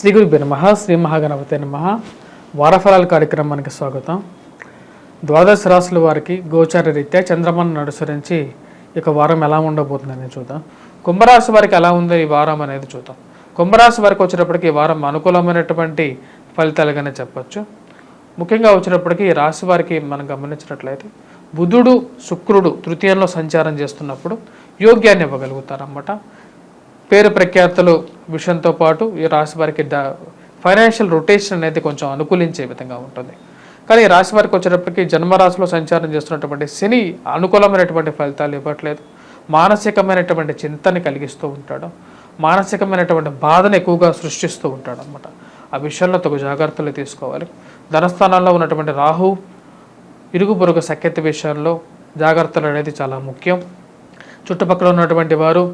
శ్రీ గురుభ్య నమ శ్రీ మహాగణపతి నమ. వారఫలాల కార్యక్రమానికి స్వాగతం. ద్వాదశ రాశుల వారికి గోచార రీత్యా చంద్రమను అనుసరించి ఇక వారం ఎలా ఉండబోతుందని చూద్దాం. కుంభరాశి వారికి ఎలా ఉంది ఈ వారం అనేది చూద్దాం. కుంభరాశి వారికి వచ్చేటప్పటికి ఈ వారం అనుకూలమైనటువంటి ఫలితాలుగానే చెప్పచ్చు. ముఖ్యంగా వచ్చినప్పటికీ ఈ రాశి వారికి మనం గమనించినట్లయితే బుధుడు శుక్రుడు తృతీయంలో సంచారం చేస్తున్నప్పుడు యోగ్యాన్ని ఇవ్వగలుగుతారన్నమాట. పేరు ప్రఖ్యాతులు విషయంతో పాటు ఈ రాశి వారికి ఫైనాన్షియల్ రొటేషన్ అనేది కొంచెం అనుకూలించే విధంగా ఉంటుంది. కానీ ఈ రాశి వారికి వచ్చేటప్పటికి జన్మరాశిలో సంచారం చేస్తున్నటువంటి శని అనుకూలమైనటువంటి ఫలితాలు ఇవ్వట్లేదు. మానసికమైనటువంటి చింతని కలిగిస్తూ ఉంటాడు. మానసికమైనటువంటి బాధను ఎక్కువగా సృష్టిస్తూ ఉంటాడు అనమాట ఆ విషయంలో తగు జాగ్రత్తలు తీసుకోవాలి. ధనస్థానాల్లో ఉన్నటువంటి రాహు ఇరుగు పొరుగు సఖ్యత విషయంలో జాగ్రత్తలు అనేది చాలా ముఖ్యం. చుట్టుపక్కల ఉన్నటువంటి వారు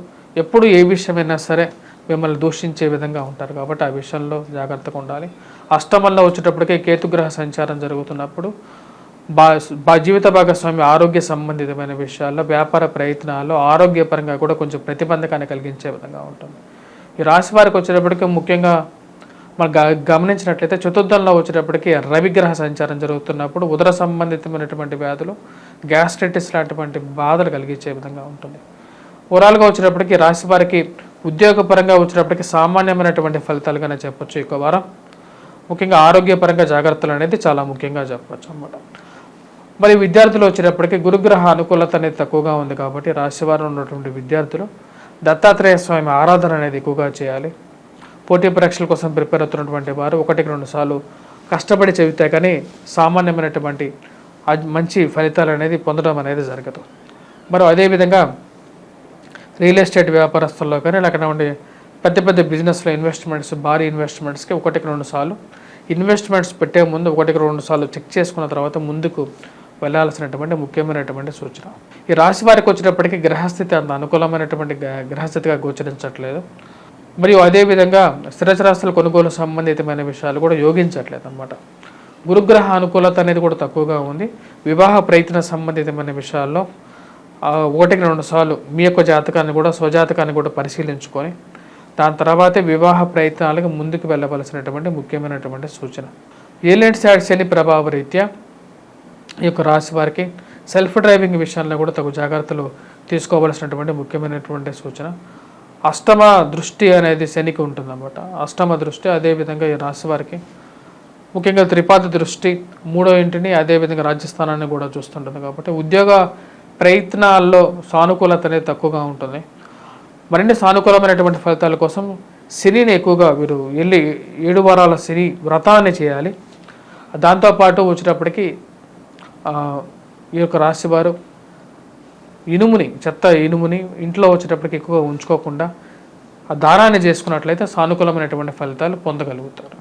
ఎప్పుడు ఏ విషయమైనా సరే మిమ్మల్ని దూషించే విధంగా ఉంటారు కాబట్టి ఆ విషయంలో జాగ్రత్తగా ఉండాలి. అష్టమంలో వచ్చేటప్పటికే కేతుగ్రహ సంచారం జరుగుతున్నప్పుడు బా బా జీవిత భాగస్వామి ఆరోగ్య సంబంధితమైన విషయాల్లో వ్యాపార ప్రయత్నాల్లో ఆరోగ్యపరంగా కూడా కొంచెం ప్రతిబంధకాన్ని కలిగించే విధంగా ఉంటుంది. ఈ రాశి వారికి వచ్చేటప్పటికి ముఖ్యంగా మనం గ- గమనించినట్లయితే చతుర్థంలో వచ్చేటప్పటికి రవిగ్రహ సంచారం జరుగుతున్నప్పుడు ఉదర సంబంధితమైనటువంటి వ్యాధులు గ్యాస్ట్రైటిస్ లాంటివంటి బాధలు కలిగించే విధంగా ఉంటుంది. ఓవరాల్గా వచ్చేటప్పటికి రాశి వారికి ఉద్యోగపరంగా వచ్చినప్పటికీ సామాన్యమైనటువంటి ఫలితాలుగానే చెప్పొచ్చు ఈ వారం. ముఖ్యంగా ఆరోగ్యపరంగా జాగ్రత్తలు అనేది చాలా ముఖ్యంగా చెప్పచ్చు అన్నమాట. మరి విద్యార్థులు వచ్చేటప్పటికి గురుగ్రహ అనుకూలత అనేది తక్కువగా ఉంది కాబట్టి రాశివారం ఉన్నటువంటి విద్యార్థులు దత్తాత్రేయ స్వామి ఆరాధన అనేది ఎక్కువగా చేయాలి. పోటీ పరీక్షల కోసం ప్రిపేర్ అవుతున్నటువంటి వారు ఒకటికి రెండు సార్లు కష్టపడి చెబితే కానీ సామాన్యమైనటువంటి మంచి ఫలితాలు అనేది పొందడం అనేది జరగదు. మరి అదేవిధంగా రియల్ ఎస్టేట్ వ్యాపారస్తుల్లో కానీ లేకపోతే పెద్ద పెద్ద బిజినెస్లో ఇన్వెస్ట్మెంట్స్ భారీ ఇన్వెస్ట్మెంట్స్కి ఒకటికి రెండు సార్లు. ఇన్వెస్ట్మెంట్స్ పెట్టే ముందు ఒకటికి రెండు సార్లు చెక్ చేసుకున్న తర్వాత ముందుకు వెళ్ళాల్సినటువంటి ముఖ్యమైనటువంటి సూచన. ఈ రాశి వారికి వచ్చినప్పటికీ గ్రహస్థితి అంత అనుకూలమైనటువంటి గ్రహస్థితిగా గోచరించట్లేదు. మరియు అదేవిధంగా స్థిరచరాస్తుల కొనుగోలు సంబంధితమైన విషయాలు కూడా యోగించట్లేదు అనమాట గురుగ్రహ అనుకూలత అనేది కూడా తక్కువగా ఉంది. వివాహ ప్రయత్న సంబంధితమైన విషయాల్లో ఒకటికి రెండు సార్లు మీ యొక్క జాతకాన్ని కూడా స్వజాతకాన్ని కూడా పరిశీలించుకొని దాని తర్వాతే వివాహ ప్రయత్నాలకు ముందుకు వెళ్ళవలసినటువంటి ముఖ్యమైనటువంటి సూచన. ఏలియన్ శాడ్ శని ప్రభావ రీత్యా ఈ యొక్క రాశి వారికి సెల్ఫ్ డ్రైవింగ్ విషయంలో కూడా తగు జాగ్రత్తలు తీసుకోవలసినటువంటి ముఖ్యమైనటువంటి సూచన. అష్టమ దృష్టి అనేది శనికి ఉంటుందన్నమాట. అష్టమ దృష్టి అదేవిధంగా ఈ రాశి వారికి. ముఖ్యంగా త్రిపాద దృష్టి మూడో ఇంటిని అదేవిధంగా రాజస్థానాన్ని కూడా చూస్తుంటుంది కాబట్టి ఉద్యోగ ప్రయత్నాల్లో సానుకూలత అనేది తక్కువగా ఉంటుంది. మరిన్ని సానుకూలమైనటువంటి ఫలితాల కోసం శనిని ఎక్కువగా వీరు వెళ్ళి ఏడు వారాల శని వ్రతాన్ని చేయాలి. దాంతోపాటు వచ్చేటప్పటికి ఈ యొక్క రాశివారు ఇనుముని చెత్త ఇనుముని ఇంట్లో వచ్చేటప్పటికి ఎక్కువగా ఉంచుకోకుండా ఆ దారాన్ని చేసుకున్నట్లయితే సానుకూలమైనటువంటి ఫలితాలు పొందగలుగుతారు.